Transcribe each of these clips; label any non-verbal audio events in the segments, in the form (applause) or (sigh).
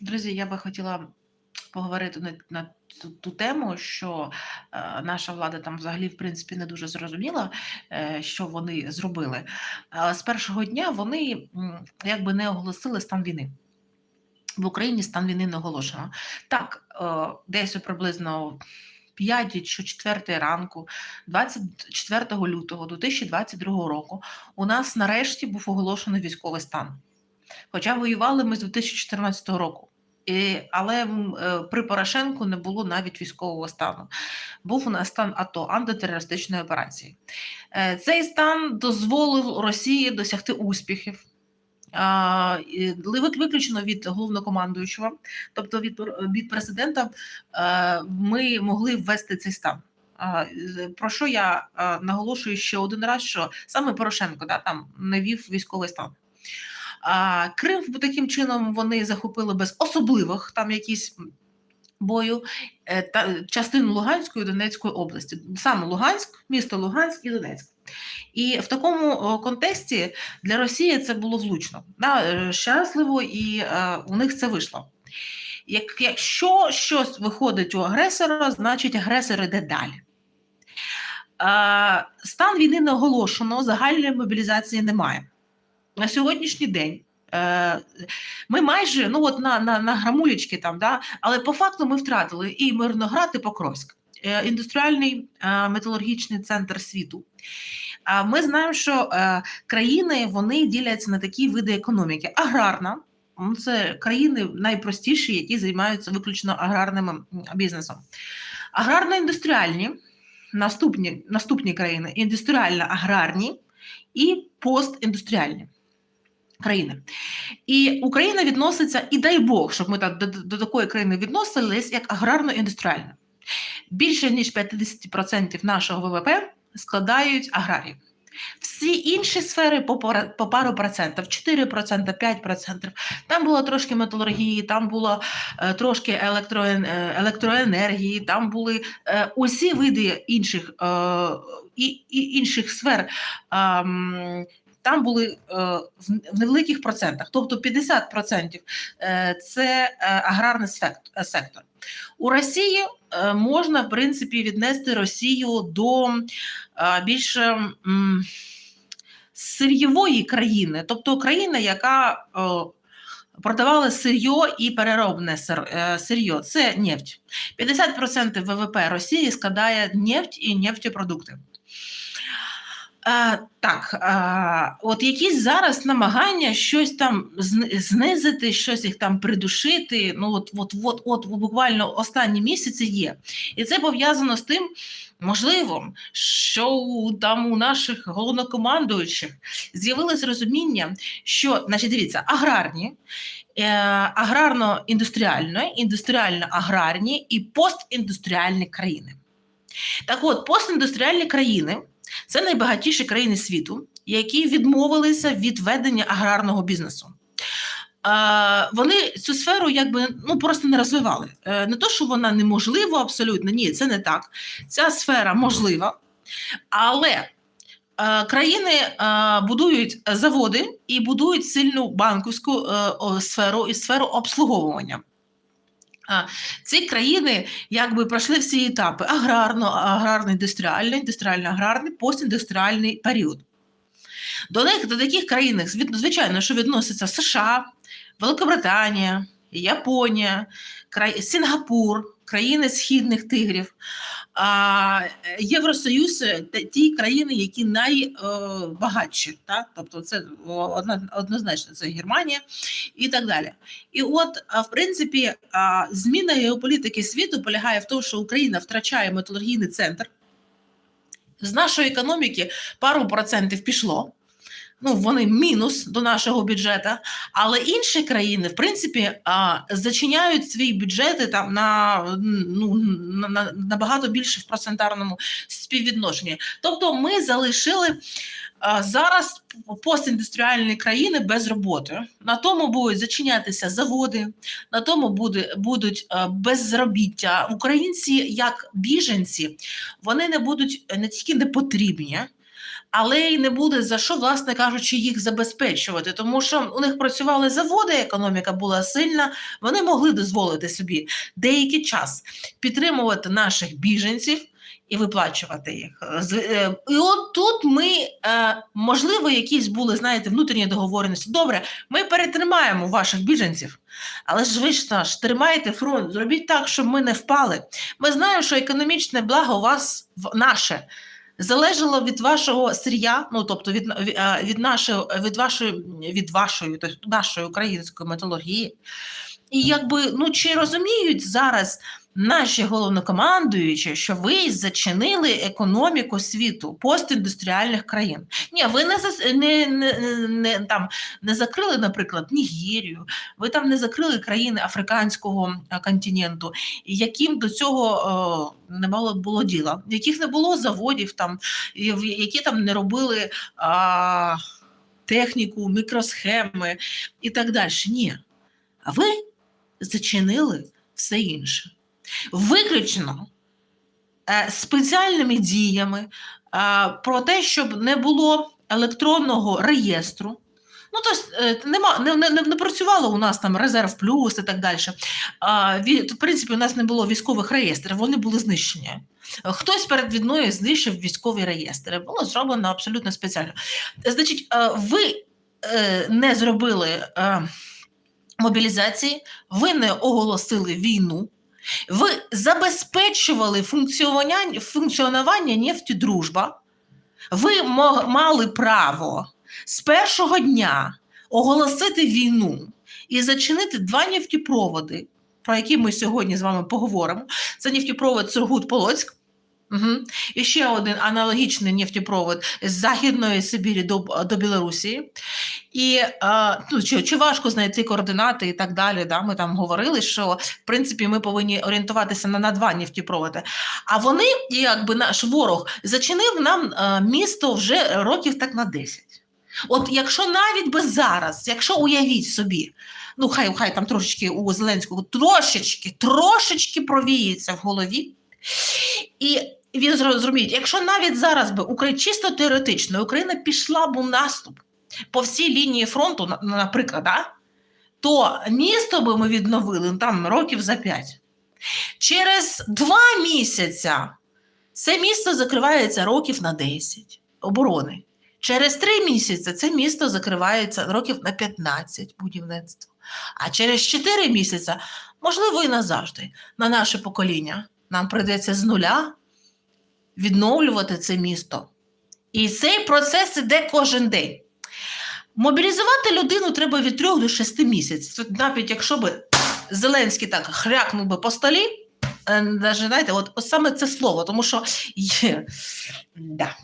Друзі, я би хотіла поговорити на, на ту, ту тему, що е, наша влада там взагалі в принципі не дуже зрозуміла, е, що вони зробили. А з першого дня вони якби не оголосили стан війни. В Україні стан війни не оголошено. Так, е, десь приблизно 5 чи 4 ранку, 24 лютого 2022 року, у нас нарешті був оголошений військовий стан. Хоча воювали ми з 2014 року. І, але е, при Порошенку не було навіть військового стану. Був у нас стан АТО антитерористичної операції. Е, Цей стан дозволив Росії досягти успіхів. Виключно від головнокомандуючого, тобто від, від президента, е, ми могли ввести цей стан. Про що я наголошую ще один раз, що саме Порошенко да, там не вів військовий стан. Крим таким чином вони захопили без особливих там якісь бою е, та частину Луганської і Донецької області, саме Луганськ, місто Луганськ і Донецьк. І в такому контексті для Росії це було влучно, да, е, щасливо, і е, у них це вийшло. Як, якщо щось виходить у агресора, значить агресор іде далі. Е, стан війни не оголошено, загальної мобілізації немає. На сьогоднішній день е, ми майже ну от на, на, на грамулечки там, да, але по факту ми втратили і Мирноград, і Покровськ, е, індустріальний е, металургічний центр світу. А ми знаємо, що країни вони діляться на такі види економіки: аграрна. Це країни найпростіші, які займаються виключно аграрним бізнесом. Аграрно-індустріальні, наступні, наступні країни індустріально-аграрні і постіндустріальні країни. І Україна відноситься, і дай Бог, щоб ми так до, до такої країни відносились, як аграрно-індустріальна. Більше ніж 50% нашого ВВП складають аграрії. Всі інші сфери по, по пару процентів, 4%, 5%. Там було трошки металургії, там було е, трошки електроен, е, електроенергії, там були е, усі види інших, е, і, і інших сфер. ем, там були е, в невеликих процентах, тобто 50% е, це е, аграрний сектор. У Росії можна, в принципі, віднести Росію до більш м, сир'євої країни, тобто країна, яка продавала сир'йо і переробне сир'йо. Це нефть. 50% ВВП Росії складає нефть і нефтепродукти. Е, так, е, от якісь зараз намагання щось там знизити, щось їх там придушити. Ну от, от, от, от буквально останні місяці є. І це пов'язано з тим, можливо, що там у наших головнокомандуючих з'явилось розуміння, що, значить, дивіться, аграрні, е, аграрно-індустріальні, індустріально-аграрні і постіндустріальні країни. Так от, постіндустріальні країни це найбагатіші країни світу, які відмовилися від ведення аграрного бізнесу. Вони цю сферу якби ну просто не розвивали. Е, Не то, що вона неможлива абсолютно, ні, це не так. Ця сфера можлива, але е, країни е, будують заводи і будують сильну банківську сферу і сферу обслуговування. Ці країни якби пройшли всі етапи: аграрно, аграрно-індустріальний, індустріально-аграрний, постіндустріальний період. До них, до таких країн, звичайно, що відносяться США, Великобританія, Японія. Сінгапур, країни східних тигрів, е, Євросоюз е, ті країни, які найбагатші. Так? Тобто це однозначно це Германія і так далі. І от, в принципі, зміна геополітики світу полягає в тому, що Україна втрачає металургійний центр. З нашої економіки пару процентів пішло. Ну, вони мінус до нашого бюджету, але інші країни, в принципі, а, зачиняють свої бюджети там на, ну, на, на набагато більше в процентарному співвідношенні. Тобто, ми залишили зараз постіндустріальні країни без роботи. На тому будуть зачинятися заводи, на тому буде, будуть безробіття. Українці, як біженці, вони не будуть не тільки не потрібні, але й не буде за що, власне кажучи, їх забезпечувати, тому що у них працювали заводи, економіка була сильна, вони могли дозволити собі деякий час підтримувати наших біженців. І виплачувати їх. Е, І от тут ми, е, можливо, якісь були, знаєте, внутрішні договореності. Добре, ми перетримаємо ваших біженців, але ж ви ж наш тримаєте фронт, зробіть так, щоб ми не впали. Ми знаємо, що економічне благо у вас наше залежало від вашого сир'я, ну тобто від, від, е, від нашої від вашої від вашої, тобто нашої української металургії. І якби ну чи розуміють зараз наші головнокомандуючі, що ви зачинили економіку світу постіндустріальних країн? Ні, ви не не, не, не там не закрили, наприклад, Нігерію, ви там не закрили країни африканського е, континенту, яким до цього е, не мало було діла, яких не було заводів, там які там не робили а, техніку, мікросхеми і так далі. Ні. А ви зачинили все інше. Виключно е, спеціальними діями е, про те, щоб не було електронного реєстру. Ну, тобто нема, не, не, не працювало у нас там резерв плюс і так далі. А, в принципі, у нас не було військових реєстрів, вони були знищені. Хтось перед війною знищив військові реєстри. Було зроблено абсолютно спеціально. Значить, ви не зробили мобілізації, ви не оголосили війну, ви забезпечували функціонування, функціонування нефтідружба, ви мали право з першого дня оголосити війну і зачинити два нефтепроводи, про які ми сьогодні з вами поговоримо. Це нефтепровод Сургут-Полоцьк. Угу. І ще один аналогічний нефтепровод з Західної Сибірі до, до Білорусі. І ну, чи, чи важко знайти координати і так далі. Да? Ми там говорили, що в принципі ми повинні орієнтуватися на, на два нефтепроводи. А вони, якби наш ворог, зачинив нам е, місто вже років так на 10. От якщо навіть би зараз, якщо уявіть собі, ну хай хай там трошечки у Зеленського трошечки, трошечки провіється в голові, і він зрозуміє, якщо навіть зараз би чисто теоретично Україна пішла б у наступ по всій лінії фронту, на- на- наприклад, да? то місто би ми відновили ну, там років за п'ять. Через два місяця це місто закривається років на 10 оборони. Через три місяці це місто закривається років на 15 будівництва. А через 4 місяці, можливо, і назавжди, на наше покоління, нам прийдеться з нуля відновлювати це місто. І цей процес іде кожен день. Мобілізувати людину треба від 3 до 6 місяців. Навіть якщо би Зеленський так хрякнув би по столі, е, даже, знаєте, от, от саме це слово, тому що є. Да.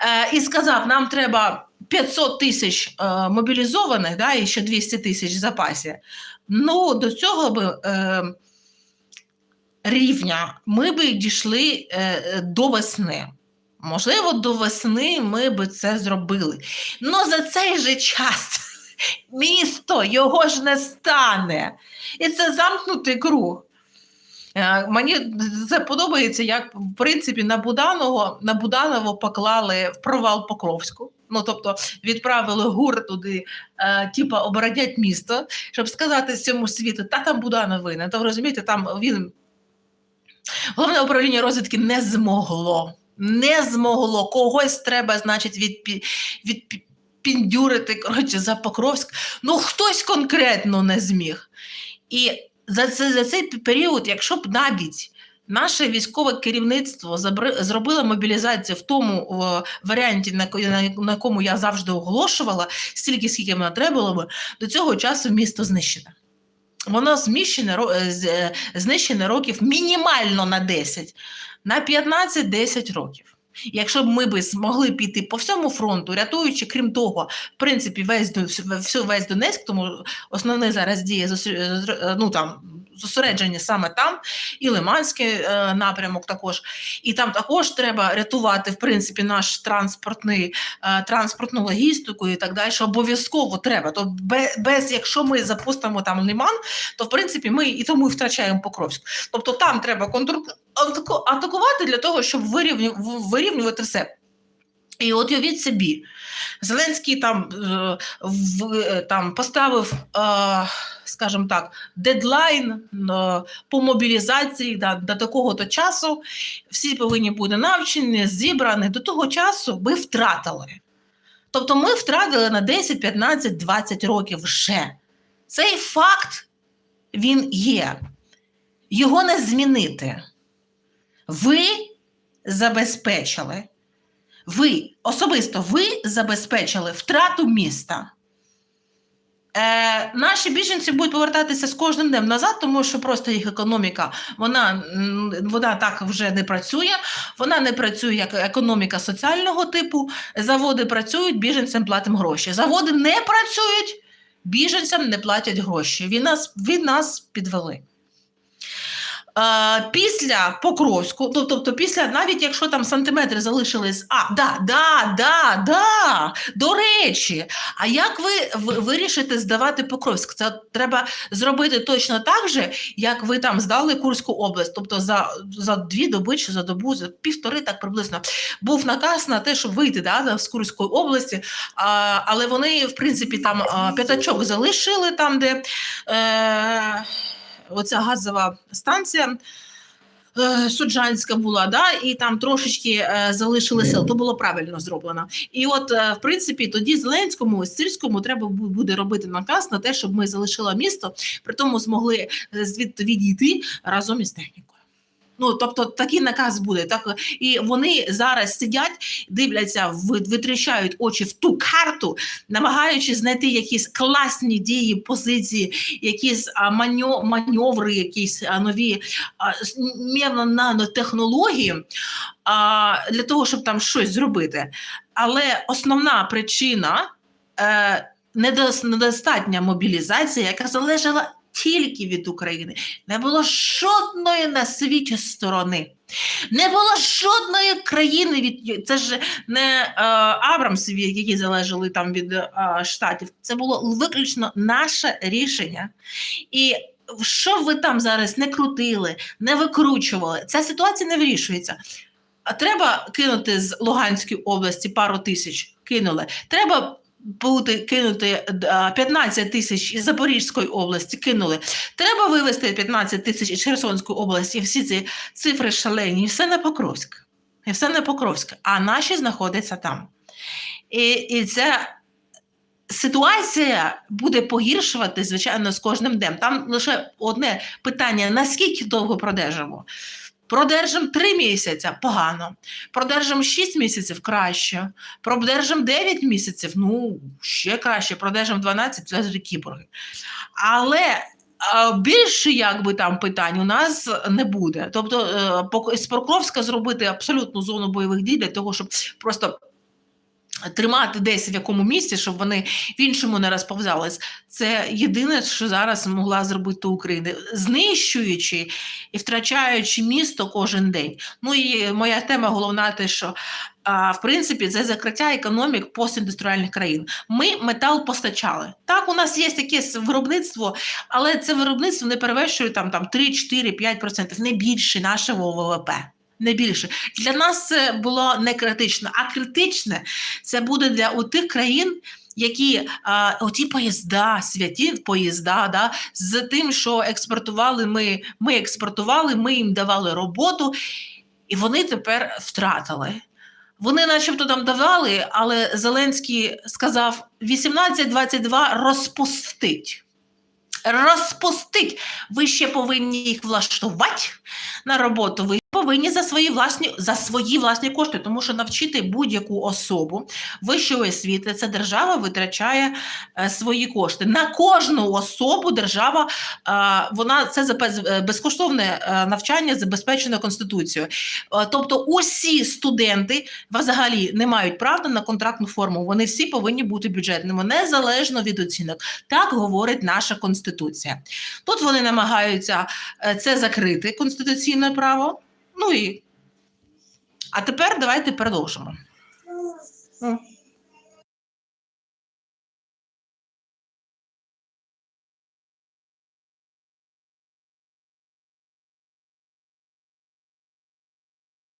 Е, і сказав, нам треба 500 тисяч е, мобілізованих, да, і ще 200 тисяч в запасі. Ну, до цього би е, рівня ми би дійшли е, е, до весни. Можливо, до весни ми би це зробили. Ну за цей же час (laughs) місто його ж не стане. І це замкнутий круг. Е, Мені це подобається, як в принципі на Буданого на Буданово поклали в провал Покровську. Ну тобто відправили гур туди, е, типа оборонять місто, щоб сказати цьому світу, та там Буданов винен. То розумієте, там він головне управління розвідки не змогло. Не змогло. Когось треба, значить, відпі, відпіндюрити коротше, за Покровськ. Ну, хтось конкретно не зміг. І за, це, за цей період, якщо б навіть наше військове керівництво зробило мобілізацію в тому о, варіанті, на, на, на якому я завжди оголошувала, стільки, скільки мене треба було до цього часу місто знищене. Воно зміщене, ро- е, з- е, знищене років мінімально на 10, на 15-10 років. Якщо б ми б змогли піти по всьому фронту, рятуючи, крім того, в принципі, весь, всю- весь Донецьк, тому основне зараз діє ну, там, зосереджені саме там, і Лиманський е, напрямок також. І там також треба рятувати, в принципі, наш транспортний, е, транспортну логістику і так далі. Обов'язково треба. То без, якщо ми запустимо там Лиман, то в принципі ми і тому і втрачаємо Покровськ. Тобто там треба контр... атакувати для того, щоб вирівню... вирівнювати все. І от уявіть собі, Зеленський там, е, в, е, там поставив, е, скажімо так, дедлайн по мобілізації да, до такого-то часу. Всі повинні бути навчені, зібрані. До того часу ми втратили. Тобто ми втратили на 10, 15, 20 років вже. Цей факт він є. Його не змінити. Ви забезпечили. Ви особисто ви забезпечили втрату міста. Е, наші біженці будуть повертатися з кожним днем назад, тому що просто їх економіка вона, вона так вже не працює. Вона не працює як економіка соціального типу. Заводи працюють, біженцям платимо гроші. Заводи не працюють, біженцям не платять гроші. Від нас, від нас підвели. Е, після Покровську, ну, тобто після, навіть якщо там сантиметри залишились, а, да, да, да, да, до речі, а як ви, ви вирішите здавати Покровськ? Це треба зробити точно так же, як ви там здали Курську область, тобто за, за дві доби чи за добу, за півтори, так приблизно, був наказ на те, щоб вийти да, з Курської області, а, але вони, в принципі, там п'ятачок залишили там, де. Е, оця газова станція. е, Суджанська була, да, і там трошечки е, залишили сил. То було правильно зроблено. І от, е, в принципі, тоді Зеленському, Сирському треба буде робити наказ на те, щоб ми залишили місто, при тому змогли е, звідти відійти разом із технікою. Ну, тобто такий наказ буде. Так і вони зараз сидять, дивляться, ви- витріщають очі в ту карту, намагаючись знайти якісь класні дії, позиції, якісь а, маньо, маневри, якісь нові нанотехнології для того, щоб там щось зробити. Але основна причина е, недостатня мобілізація, яка залежала тільки від України. Не було жодної на світі сторони. Не було жодної країни від це ж не е, Абрамсові, які залежали там від е, штатів. Це було виключно наше рішення. І що ви там зараз не крутили, не викручували, ця ситуація не вирішується. А треба кинути з Луганської області пару тисяч. Кинули. Треба бути кинути е, 15 тисяч із Запорізької області. Кинули. Треба вивезти 15 тисяч із Херсонської області. Всі ці цифри шалені, і все на Покровськ. І все на Покровськ. А наші знаходяться там. І, і це ситуація буде погіршувати, звичайно, з кожним днем. Там лише одне питання: наскільки довго продержимо? Продержимо три місяці погано. Продержимо 6 місяців краще. Продержимо 9 місяців, ну ще краще. Продержимо 12, це вже кіборги. Але більше якби там питань у нас не буде. Тобто е, з Покровська зробити абсолютну зону бойових дій для того, щоб просто. Тримати десь в якому місці, щоб вони в іншому не розповзались. Це єдине, що зараз могла зробити Україна, знищуючи і втрачаючи місто кожен день. Ну і моя тема головна, те, що в принципі це закриття економік постіндустріальних країн. Ми метал постачали. Так, у нас є якесь виробництво, але це виробництво не перевищує там, там 3, 4, 5%, не більше нашого ВВП. Не більше для нас це було не критично, а критичне це буде для тих країн, які а, оті поїзда, святі поїзда, да, з тим, що експортували ми, ми експортували, ми їм давали роботу, і вони тепер втратили. Вони, начебто, там давали, але Зеленський сказав: 18-22 розпустить. Розпустить. Ви ще повинні їх влаштувати на роботу. Ви повинні за свої власні за свої власні кошти, тому що навчити будь-яку особу вищої освіти це держава витрачає е, свої кошти. На кожну особу держава е, вона це е, безкоштовне е, навчання забезпечено конституцією. Е, тобто, усі студенти взагалі не мають права на контрактну форму. Вони всі повинні бути бюджетними незалежно від оцінок. Так говорить наша конституція. Тут вони намагаються е, це закрити конституційне право. Ну і а тепер давайте продовжимо. М.